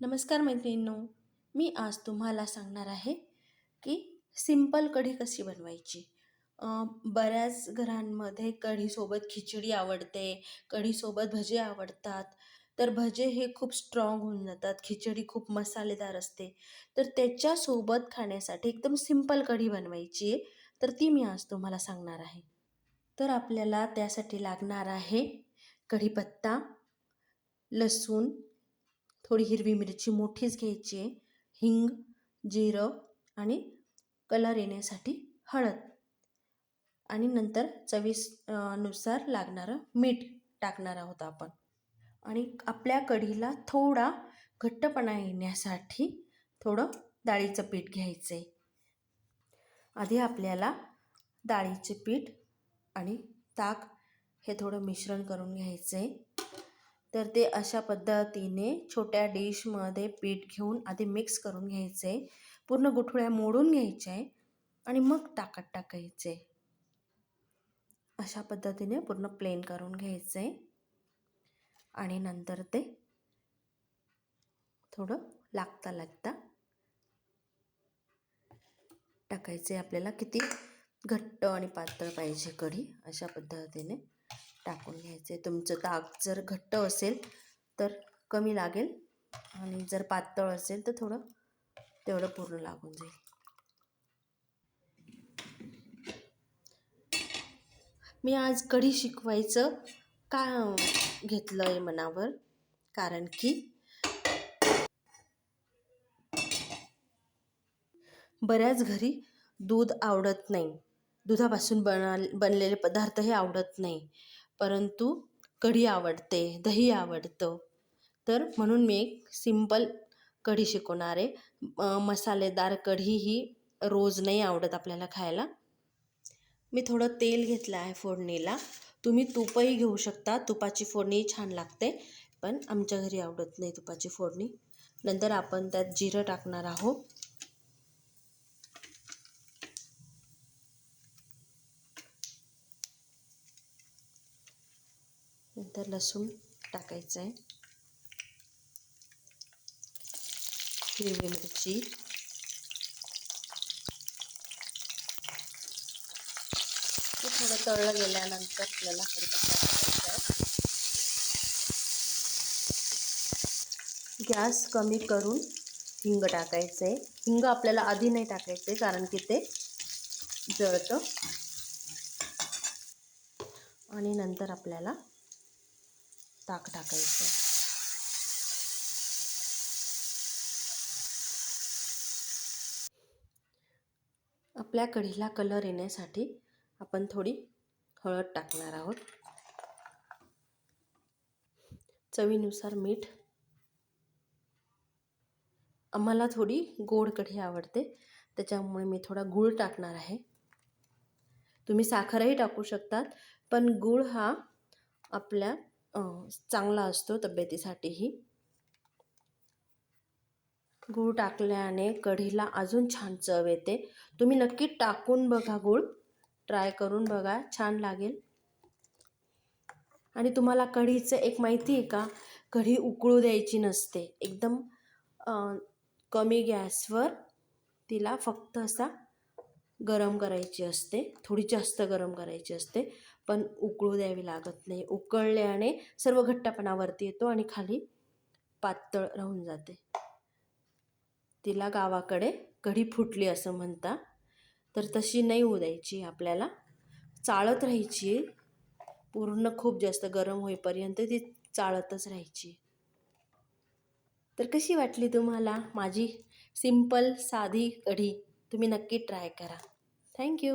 नमस्कार मैत्रिणींनो मी आज तुम्हाला सांगणार आहे की सिंपल कढी कशी बनवायची. बऱ्याच घरांमध्ये कढीसोबत खिचडी आवडते कढीसोबत भजे आवडतात. तर भजे हे खूप स्ट्रॉंग होऊन जातात खिचडी खूप मसालेदार असते. तर त्याच्यासोबत खाण्यासाठी एकदम सिंपल कढी बनवायची आहे. तर ती मी आज तुम्हाला सांगणार आहे. तर आपल्याला त्यासाठी लागणार आहे कढीपत्ता लसूण थोडी हिरवी मिरची मोठीच घ्यायची आहे. हिंग जिरं आणि कलर येण्यासाठी हळद. आणि नंतर चवीसनुसार लागणारं मीठ टाकणार आहोत आपण. आणि आपल्या कढीला थोडा घट्टपणा येण्यासाठी थोडं डाळीचं पीठ घ्यायचं आहे आधी आपल्याला डाळीचे पीठ आणि ताक हे थोडं मिश्रण करून घ्यायचं आहे तर ते अशा पद्धतीने छोट्या डिशमध्ये पीठ घेऊन आधी मिक्स करून घ्यायचं. आहे पूर्ण गुठळ्या मोडून घ्यायच्या आहे आणि मग ताकात टाकायचे. अशा पद्धतीने पूर्ण प्लेन करून घ्यायचं. आहे आणि नंतर ते थोडं लागता लागता टाकायचे. आपल्याला किती घट्ट आणि पातळ पाहिजे कढी अशा पद्धतीने. टाकून घ्यायचं. आहे तुमचं ताक जर घट्ट असेल तर कमी लागेल आणि जर पातळ असेल तर थोडं तेवढं पूर्ण लागून जाईल. मी आज कढी शिकवायचं का घेतलं आहे मनावर? कारण की बऱ्याच घरी दूध आवडत नाही. दुधापासून बना बनलेले पदार्थ हे आवडत नाही. परंतु कढी आवडते दही आवडतं. तर म्हणून मी एक सिंपल कढी शिकवणार आहे. मसालेदार कढी ही रोज नाही आवडत आपल्याला खायला. मी थोडं तेल घेतलं आहे फोडणीला. तुम्ही तुपही घेऊ शकता. तुपाची फोडणी छान लागते पण आमच्या घरी आवडत नाही तुपाची फोडणी. नंतर आपण त्यात जिरं टाकणार आहोत. तर लसूण टाकायचं आहे. हिरवी मिरची. ते थोडं तळलं गेल्यानंतर आपल्याला कडीपत्ता टाकायचा आहे. गॅस कमी करून हिंग टाकायचं आहे. हिंग आपल्याला आधी नाही टाकायचं आहे कारण की ते जळतं. आणि नंतर आपल्याला ताक टाकायचं. आपल्या कढीला कलर येण्यासाठी आपण थोडी हळद टाकणार आहोत. चवीनुसार मीठ. आम्हाला थोडी गोड कढी आवडते त्याच्यामुळे मी थोडा गूळ टाकणार आहे. तुम्ही साखरही टाकू शकतात पण गूळ हा आपल्या चांगला असतो तब्येतीसाठीही. गूळ टाकल्याने कढीला अजून छान चव येते. तुम्ही नक्की टाकून बघा गूळ. ट्राय करून बघा छान लागेल. आणि तुम्हाला कढीचं एक माहिती आहे का? कढी उकळू द्यायची नसते. एकदम कमी गॅसवर तिला फक्त असा गरम करायची असते. थोडी जास्त गरम करायची असते. पण उकळू द्यावी लागत नाही. उकळल्याने सर्व घट्टपणावरती येतो आणि खाली पातळ राहून जाते. तिला गावाकडे कढी फुटली असं म्हणता तर तशी नाही होऊ द्यायची. आपल्याला चाळत राहायची. पूर्ण खूप जास्त गरम होईपर्यंत ती चाळतच राहायची. तर कशी वाटली तुम्हाला माझी सिंपल साधी कढी तुम्ही नक्की ट्राय करा. थँक्यू